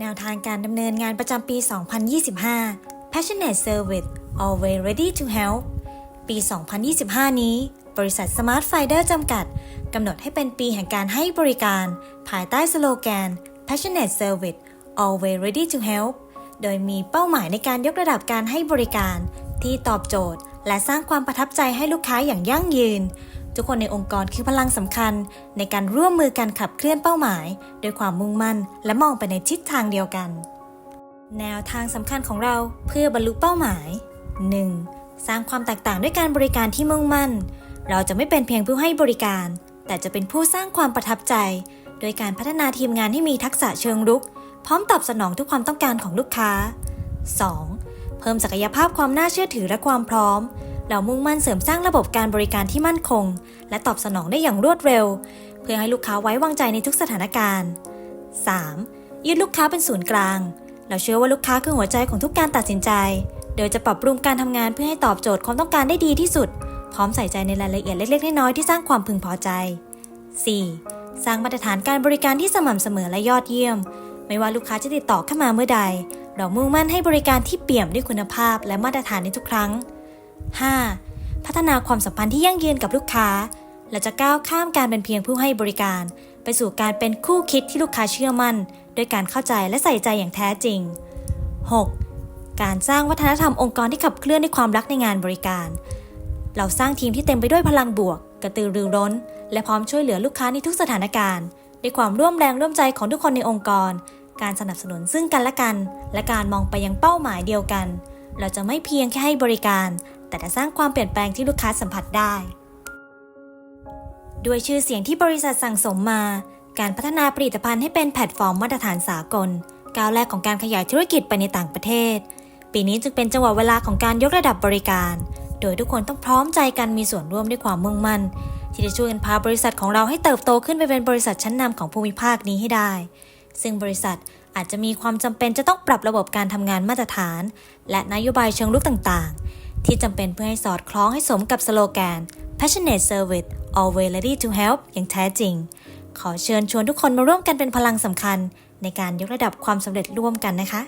แนวทางการดำเนินงานประจำปี 2025 Passionate Service Always Ready to Help ปี 2025 นี้ บริษัท Smart Finder จำกัด กำหนดให้เป็นปีแห่งการให้บริการ ภายใต้สโลแกน Passionate Service Always Ready to Help โดยมีเป้าหมายในการยกระดับการให้บริการ ที่ตอบโจทย์ และสร้างความประทับใจให้ลูกค้าอย่างยั่งยืน ทุกคนในองค์กรคือพลังสำคัญ ในการร่วมมือกันขับเคลื่อนเป้าหมายด้วยความมุ่งมั่น และมองไปในทิศทางเดียวกัน แนวทางสำคัญของเราเพื่อบรรลุเป้าหมาย 1. สร้างความแตกต่างด้วยการบริการที่มุ่งมั่น เราจะไม่เป็นเพียงผู้ให้บริการ แต่จะเป็นผู้สร้างความประทับใจ โดยการพัฒนาทีมงานให้มีทักษะเชิงรุก พร้อมตอบสนองทุกความต้องการของลูกค้า 2. เพิ่มศักยภาพความน่าเชื่อถือและความพร้อม เรามุ่งมั่นเสริมสร้างระบบการบริการที่มั่นคง และตอบสนองได้อย่างรวดเร็ว เพื่อให้ลูกค้าไว้วางใจในทุกสถานการณ์ 3. ยึดลูกค้าเป็นศูนย์กลาง เราเชื่อว่าลูกค้าคือหัวใจของทุกการตัดสินใจ โดยจะปรับปรุงการทำงานเพื่อให้ตอบโจทย์ความต้องการได้ดีที่สุด พร้อมใส่ใจในรายละเอียดเล็กๆน้อยๆที่สร้างความพึงพอใจ 4. สร้างมาตรฐานการบริการที่สม่ำเสมอและยอดเยี่ยม ไม่ว่าลูกค้าจะติดต่อเข้ามาเมื่อใด เรามุ่งมั่นให้บริการที่เปี่ยมด้วยคุณภาพและมาตรฐานในทุกครั้ง 5. พัฒนาความสัมพันธ์ที่ยั่งยืนกับลูกค้า และจะก้าวข้ามการเป็นเพียงผู้ให้บริการ ไปสู่การเป็นคู่คิดที่ลูกค้าเชื่อมั่นด้วยการเข้าใจและใส่ใจอย่างแท้จริง 6. การสร้างวัฒนธรรมองค์กรที่ขับเคลื่อนด้วยความรักในงานบริการ เราสร้างทีมที่เต็มไปด้วยพลังบวก กระตือรือร้น และพร้อมช่วยเหลือลูกค้าในทุกสถานการณ์ด้วยความร่วมแรงร่วมใจของทุกคนในองค์กร การสนับสนุนซึ่งกันและกัน และการมองไปยังเป้าหมายเดียวกัน เราจะไม่เพียงแค่ให้บริการ แต่จะสร้างความเปลี่ยนแปลงที่ลูกค้าสัมผัสได้ ด้วยชื่อเสียงที่บริษัทสั่งสมมา การพัฒนาผลิตภัณฑ์ให้เป็นแพลตฟอร์มมาตรฐานสากล ก้าวแรกของการขยายธุรกิจไปในต่างประเทศ ปีนี้จึงเป็นจังหวะเวลาของการยกระดับบริการ โดยทุกคนต้องพร้อมใจกันมีส่วนร่วมด้วยความมุ่งมั่น ที่จะช่วยกันพาบริษัทของเราให้เติบโตขึ้นไปเป็นบริษัทชั้นนำของภูมิภาคนี้ให้ได้ ซึ่งบริษัทอาจจะมีความจำเป็นจะต้องปรับระบบการทำงานมาตรฐาน และนโยบายเชิงลุกต่างๆ ที่จำเป็นเพื่อให้สอดคล้องให้สมกับสโลแกน Passionate Service Always Ready to Help อย่างแท้จริง ขอเชิญชวนทุกคนมาร่วมกันเป็นพลังสำคัญ ในการยกระดับความสำเร็จร่วมกันนะคะ